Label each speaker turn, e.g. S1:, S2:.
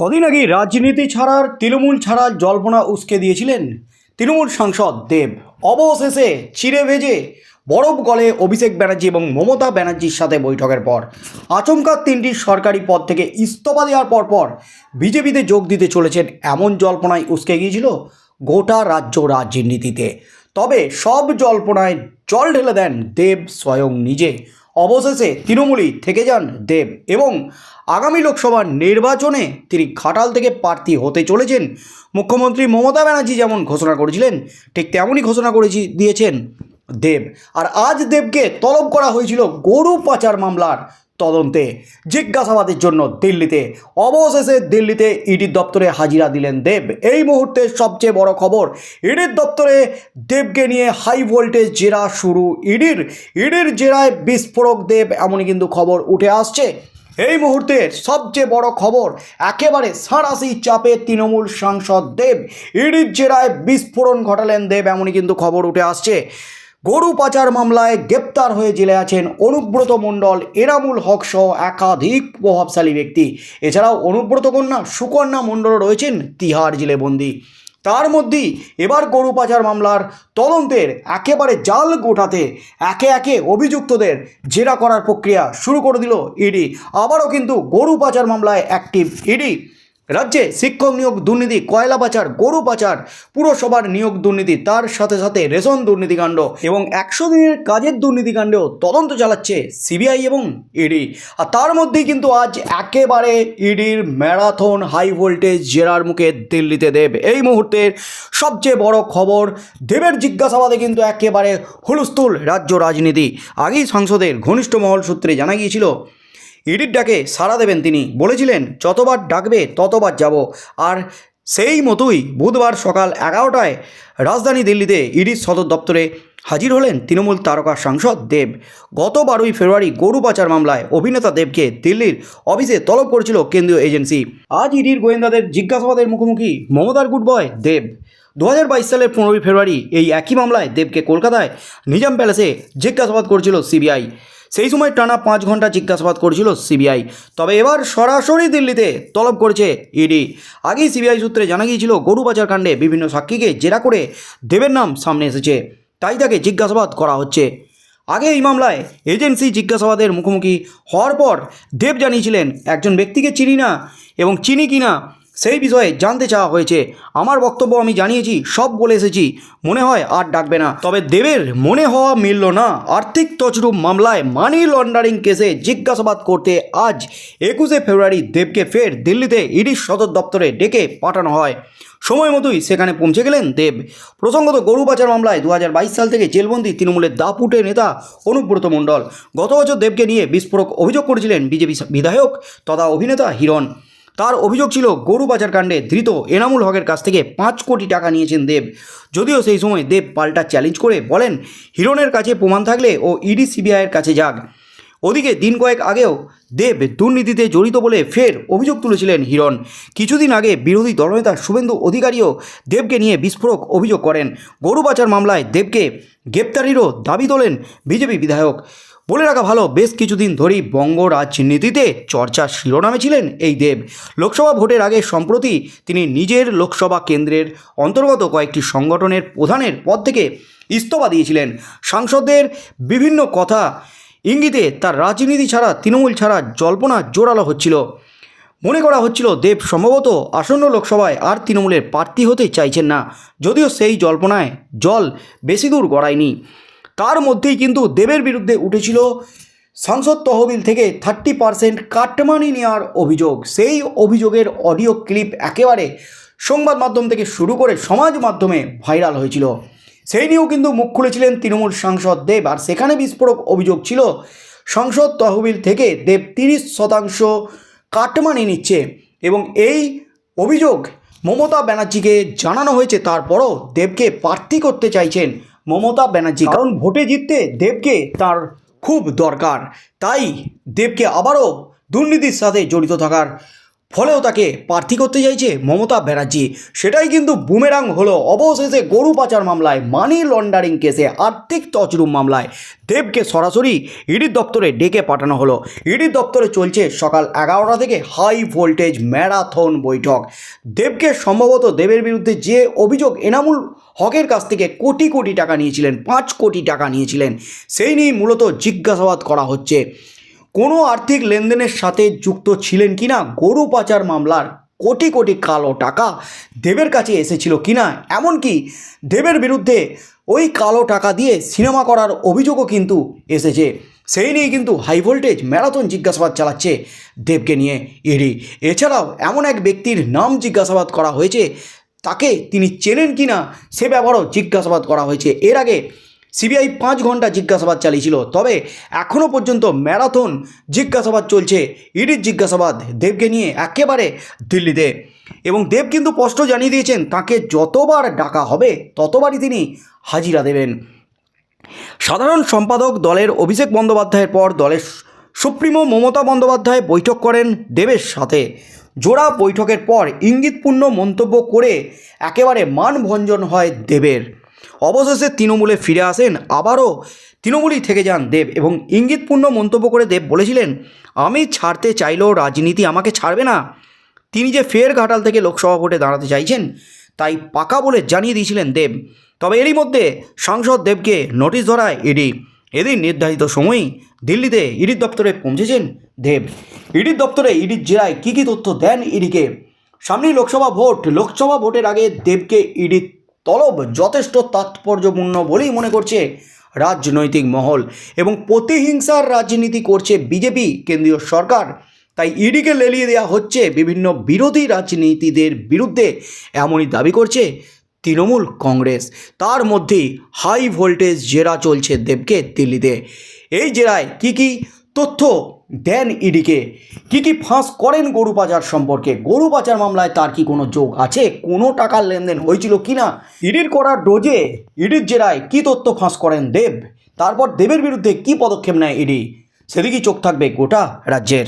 S1: কদিন আগে রাজনীতি ছাড়ার, তৃণমূল ছাড়ার জল্পনা উস্কে দিয়েছিলেন তৃণমূল সাংসদ দেব। অবশেষে চিড়ে ভেজে বরফ গলে অভিষেক ব্যানার্জি এবং মমতা ব্যানার্জির সাথে বৈঠকের পর। আচমকা তিনটি সরকারি পদ থেকে ইস্তফা দেওয়ার পর পর বিজেপিতে যোগ দিতে চলেছেন এমন জল্পনায় উস্কে গিয়েছিল গোটা রাজ্য রাজনীতিতে। তবে সব জল্পনায় জল ঢেলে দেন দেব স্বয়ং নিজে। অবশেষে তৃণমূলই থেকে যান দেব এবং আগামী লোকসভার নির্বাচনে তিনি খাটাল থেকে প্রার্থী হতে চলেছেন। মুখ্যমন্ত্রী মমতা ব্যানার্জি যেমন ঘোষণা করেছিলেন, ঠিক তেমনই ঘোষণা করেছি, দিয়েছেন দেব। আর আজ দেবকে তলব করা হয়েছিল গরু পাচার মামলার তদন্তে জিজ্ঞাসাবাদের জন্য দিল্লিতে, অবশেষে দিল্লিতে ইডির দপ্তরে হাজিরা দিলেন দেব। এই মুহূর্তে সবচেয়ে বড় খবর, ইডির দপ্তরে দেবকে নিয়ে হাই ভোল্টেজ জেরা শুরু ইডির। ইডির জেরায় বিস্ফোরক দেব এমনই কিন্তু খবর উঠে আসছে। এই মুহূর্তের সবচেয়ে বড় খবর, একেবারে সাঁড়াশি চাপে তৃণমূল সাংসদ দেব। ইডির জেরায় বিস্ফোরণ ঘটালেন দেব এমনই কিন্তু খবর উঠে আসছে। গরু পাচার মামলায় গ্রেপ্তার হয়ে জেলে আছেন অনুব্রত মণ্ডল, এনামুল হক সহ একাধিক প্রভাবশালী ব্যক্তি। এছাড়াও অনুব্রত কন্যা সুকন্যা মণ্ডল রয়েছেন তিহার জেলে বন্দী। তার মধ্যেই এবার গরু পাচার মামলার তদন্তের একেবারে জাল গোটাতে একে একে অভিযুক্তদের জেরা করার প্রক্রিয়া শুরু করে দিল ইডি। আবারও কিন্তু গরু পাচার মামলায় অ্যাক্টিভ ইডি। রাজ্যে শিক্ষক নিয়োগ দুর্নীতি, কয়লা পাচার, গরু পাচার, পুরসভার নিয়োগ দুর্নীতি, তার সাথে সাথে রেশন দুর্নীতিকাণ্ড এবং একশো দিনের কাজের দুর্নীতিকাণ্ডেও তদন্ত চালাচ্ছে সিবিআই এবং ইডি। আর তার মধ্যেই কিন্তু আজ একেবারে ইডির ম্যারাথন হাই ভোল্টেজ জেরার মুখে দিল্লিতে দেব। এই মুহূর্তের সবচেয়ে বড় খবর, দেবের জিজ্ঞাসাবাদে কিন্তু একেবারে হুলস্থুল রাজ্য রাজনীতি। আগেই সংসদের ঘনিষ্ঠ মহল সূত্রে জানা গিয়েছিল ইডির ডাকে সাড়া দেবেন তিনি। বলেছিলেন, যতবার ডাকবে, ততবার যাব। আর সেই মতোই বুধবার সকাল এগারোটায় রাজধানী দিল্লিতে ইডির সদর দপ্তরে হাজির হলেন তৃণমূল তারকা সাংসদ দেব। গত বারোই ফেব্রুয়ারি গরু পাচার মামলায় অভিনেতা দেবকে দিল্লির অফিসে তলব করেছিল কেন্দ্রীয় এজেন্সি। আজ ইডির গোয়েন্দাদের জিজ্ঞাসাবাদের মুখোমুখি মমতার গুড বয় দেব। দু হাজার বাইশ সালের পনেরোই ফেব্রুয়ারি এই একই মামলায় দেবকে কলকাতায় নিজাম প্যালেসে জিজ্ঞাসাবাদ করেছিল সিবিআই। সেই সময় টানা পাঁচ ঘণ্টা জিজ্ঞাসাবাদ করেছিল সিবিআই। তবে এবার সরাসরি দিল্লিতে তলব করেছে ইডি। আগেই সিবিআই সূত্রে জানা গিয়েছিল গরু পাচার কাণ্ডে বিভিন্ন সাক্ষীকে জেরা করে দেবের নাম সামনে এসেছে। তাই তাকে জিজ্ঞাসাবাদ করা হচ্ছে। আগে এই মামলায় এজেন্সি জিজ্ঞাসাবাদের মুখোমুখি হওয়ার পর দেব জানিয়েছিলেন, একজন ব্যক্তিকে চিনি না এবং চিনি কি না সেই বিষয়ে জানতে চাওয়া হয়েছে। আমার বক্তব্য আমি জানিয়েছি, সব বলে এসেছি। মনে হয় আর ডাকবে না। তবে দেবের মনে হওয়া মিলল না। আর্থিক তছরূপ মামলায় মানি লন্ডারিং কেসে জিজ্ঞাসাবাদ করতে আজ একুশে ফেব্রুয়ারি দেবকে ফের দিল্লিতে ইডির সদর দপ্তরে ডেকে পাঠানো হয়। সময় মতোই সেখানে পৌঁছে গেলেন দেব। প্রসঙ্গত গরু পাচার মামলায় দু হাজার বাইশ সাল থেকে জেলবন্দি তৃণমূলের দাপুটে নেতা অনুব্রত মণ্ডল। গত বছর দেবকে নিয়ে বিস্ফোরক অভিযোগ করেছিলেন বিজেপি বিধায়ক তথা অভিনেতা হিরণ। তার অভিযোগ ছিল, গরু পাচার কাণ্ডে ধৃত এনামুল হকের কাছ থেকে পাঁচ কোটি টাকা নিয়েছেন দেব। যদিও সেই সময় দেব পাল্টা চ্যালেঞ্জ করে বলেন, হিরণের কাছে প্রমাণ থাকলে ও ইডি সিবিআইয়ের কাছে যাক। ওদিকে দিন কয়েক আগেও দেব দুর্নীতিতে জড়িত বলে ফের অভিযোগ তুলেছিলেন হিরণ। কিছুদিন আগে বিরোধী দলনেতা শুভেন্দু অধিকারীও দেবকে নিয়ে বিস্ফোরক অভিযোগ করেন। গরু পাচার মামলায় দেবকে গ্রেপ্তারিরও দাবি তোলেন বিজেপি বিধায়ক। বলে রাখা ভালো, বেশ কিছুদিন ধরেই বঙ্গ রাজনীতিতে চর্চার শিরোনামে ছিলেন এই দেব। লোকসভা ভোটের আগে সম্প্রতি তিনি নিজের লোকসভা কেন্দ্রের অন্তর্গত কয়েকটি সংগঠনের প্রধানের পদ থেকে ইস্তফা দিয়েছিলেন। সাংসদদের বিভিন্ন কথা ইঙ্গিতে তার রাজনীতি ছাড়া, তৃণমূল ছাড়া জল্পনা জোরালো হচ্ছিল। মনে করা হচ্ছিল দেব সম্ভবত আসন্ন লোকসভায় আর তৃণমূলের প্রার্থী হতে চাইছেন না, যদিও সেই জল্পনায় জল বেশি দূর গড়ায়নি। তার মধ্যেই কিন্তু দেবের বিরুদ্ধে উঠেছিল সংসদ তহবিল থেকে থার্টি পার্সেন্ট কাটমানি নেওয়ার অভিযোগ। সেই অভিযোগের অডিও ক্লিপ একেবারে সংবাদ মাধ্যম থেকে শুরু করে সমাজ মাধ্যমে ভাইরাল হয়েছিল। সেই নিয়েও কিন্তু মুখ খুলেছিলেন তৃণমূল সাংসদ দেব। আর সেখানে বিস্ফোরক অভিযোগ ছিল, সংসদ তহবিল থেকে দেব তিরিশ শতাংশ কাটমানি নিচ্ছে এবং এই অভিযোগ মমতা ব্যানার্জিকে জানানো হয়েছে। তারপরও দেবকে প্রার্থী করতে চাইছেন মমতা ব্যানার্জি। কারণ ভোটে জিততে দেবকে তার খুব দরকার। তাই দেবকে আবারও দুর্নীতির সাথে জড়িত থাকার ফলেও তাকে প্রার্থী করতে চাইছে মমতা ব্যানার্জি। সেটাই কিন্তু বুমেরাং হলো। অবশেষে গরু পাচার মামলায় মানি লন্ডারিং কেসে আর্থিক তছরুম মামলায় দেবকে সরাসরি ইডির দপ্তরে ডেকে পাঠানো হলো। ইডির দপ্তরে চলছে সকাল এগারোটা থেকে হাই ভোল্টেজ ম্যারাথন বৈঠক। দেবকে সম্ভবত দেবের বিরুদ্ধে যে অভিযোগ এনামুল হকের কাছ থেকে কোটি কোটি টাকা নিয়েছিলেন, পাঁচ কোটি টাকা নিয়েছিলেন, সেই নিয়ে মূলত জিজ্ঞাসাবাদ করা হচ্ছে। কোনো আর্থিক লেনদেনের সাথে যুক্ত ছিলেন কিনা? গরু পাচার মামলার কোটি কোটি কালো টাকা দেবের কাছে এসেছিল কিনা? এমনকি দেবের বিরুদ্ধে ওই কালো টাকা দিয়ে সিনেমা করার অভিযোগও কিন্তু এসেছে। সেই নিয়ে কিন্তু হাই ভোল্টেজ ম্যারাথন জিজ্ঞাসাবাদ চালাচ্ছে দেবকে নিয়ে ইডি এছাড়াও এমন এক ব্যক্তির নাম জিজ্ঞাসাবাদ করা হয়েছে, তাকে তিনি চেনেন কিনা সে ব্যাপারেও জিজ্ঞাসাবাদ করা হয়েছে। এর আগে সিবিআই পাঁচ ঘণ্টা জিজ্ঞাসাবাদ চালিয়েছিল। তবে এখনও পর্যন্ত ম্যারাথন জিজ্ঞাসাবাদ চলছে। ইডির জিজ্ঞাসাবাদ দেবকে নিয়ে একেবারে দিল্লিতে। এবং দেব কিন্তু স্পষ্ট জানিয়ে দিয়েছেন, তাকে যতবার ডাকা হবে, ততবারই তিনি হাজিরা দেবেন। সাধারণ সম্পাদক দলের অভিষেক বন্দ্যোপাধ্যায়ের পর দলের সুপ্রিমো মমতা বন্দ্যোপাধ্যায় বৈঠক করেন দেবের সাথে। জোড়া বৈঠকের পর ইঙ্গিতপূর্ণ মন্তব্য করে একেবারে মানভঞ্জন হয় দেবের। অবশেষে তৃণমূলে ফিরে আসেন। আবারও তৃণমূলই থেকে যান দেব এবং ইঙ্গিতপূর্ণ মন্তব্য করে দেব বলেছিলেন, আমি ছাড়তে চাইলেও রাজনীতি আমাকে ছাড়বে না। তিনি যে ফের ঘাটাল থেকে লোকসভা ভোটে দাঁড়াতে চাইছেন, তাই পাকা বলে জানিয়ে দিয়েছিলেন দেব। তবে এরই মধ্যে সাংসদ দেবকে নোটিশ ধরায় ইডি। এদিন নির্ধারিত সময়ই দিল্লিতে ইডির দপ্তরে পৌঁছেছেন দেব। ইডির দপ্তরে ইডির জেলায় কী কী তথ্য দেন ইডিকে? সামনেই লোকসভা ভোট। লোকসভা ভোটের আগে দেবকে ইডির তলব যথেষ্ট তাৎপর্যপূর্ণ বলেই মনে করছে রাজনৈতিক মহল এবং প্রতিহিংসার রাজনীতি করছে বিজেপি কেন্দ্রীয় সরকার। তাই ইডিকে লেলিয়ে দেওয়া হচ্ছে বিভিন্ন বিরোধী রাজনীতিদের বিরুদ্ধে এমনই দাবি করছে তৃণমূল কংগ্রেস। তার মধ্যেই হাই ভোল্টেজ জেরা চলছে দেবকে দিল্লিতে। এই জেরায় কি কি তথ্য দেন ইডিকে। কি কি ফাঁস করেন গরু পাচার সম্পর্কে? গরু পাচার মামলায় তার কি কোনো যোগ আছে? কোনো টাকার লেনদেন হয়েছিল কি না? ইডির করার ডোজে, ইডির জেরায় কি তথ্য ফাঁস করেন দেব? তারপর দেবের বিরুদ্ধে কি পদক্ষেপ নেয় ইডি? সেদিকেই চোখ থাকবে গোটা রাজ্যের।